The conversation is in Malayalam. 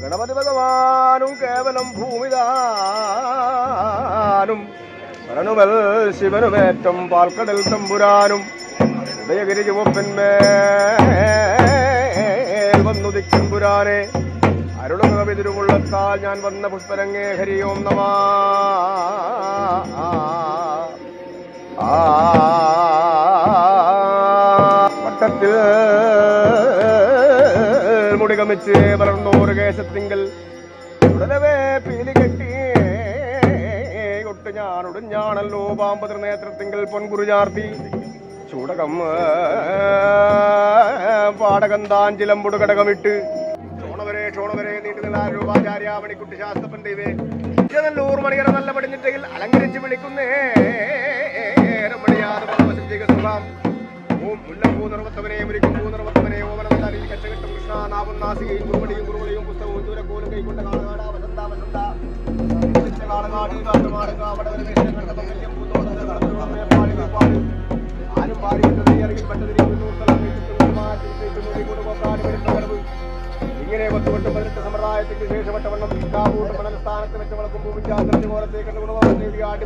ഗണപതി ഭഗവാനും കേവലം ഭൂമിദാനും ശരണുമൽ ശിവനുമേറ്റം പാൽക്കടൽ തമ്പുരാനും ഉദയഗിരി ചുവപ്പിന്മേൽ വന്നുദിക്കും പുരാനെ അരുളുക തിരുവുള്ളത്താൽ ഞാൻ വന്ന പുഷ്പരങ്ങേ ഹരിയോം നമ. വട്ടത്തിൽ മുടികമിച്ച് വളർന്നോറ് കേശത്തിങ്കൽ ഉടലവേ പീലി കെട്ടി. ഒട്ട് ഞാൻ ഉടഞ്ഞാണല്ലോ പാമ്പതിർ നേത്രത്തിങ്കൽ പൊൻകുരു ചാർത്തി ചൂടകം പാടകം താൻ ചിലമ്പുട് കടകമിട്ട്. ക്ഷോണവരെ ക്ഷോണവരെ നീണ്ടു നിലാ രൂപാചാര്യ മണിക്കുട്ടി ശാസ്ത്രപ്പൻ ദൈവേ. നല്ലൂർ മണികര നല്ല പടിഞ്ഞിട്ടെങ്കിൽ അലങ്കരിച്ച് വിളിക്കുന്നേ. രമണിയാതെ ഓം മുല്ലപ്പൂ നിർവത്തവനെ മുരിക്കും പൂ ഓമനവതാരി കച്ചകെട്ടും കൃഷ്ണ നാവും നാസികയും കുറുമടിയും കുറുമളിയും പുസ്തകവും ദൂരക്കോലും കൈകൊണ്ട് കാണാടാ വസന്ത വസന്ത കാളകാട് കാട്ടുമാട് കാവടവരെ വേഷം കണ്ട മംഗല്യം പൂന്തോട്ടം നടത്തുവാമേ പാടി പാടി ആരും പാടി ഇറങ്ങി പെട്ടതിരി ഇങ്ങനെ പത്തുവട്ട് പതിനെട്ട് സമ്പ്രദായത്തിന് ശേഷപ്പെട്ട കാവൂട്ട് മണൽ സ്ഥാനത്ത് വെച്ച് വളക്കും ഭൂമിക്ക് ആദർശ കോലത്തെ കണ്ടുകൊണ്ട് ആട്ടി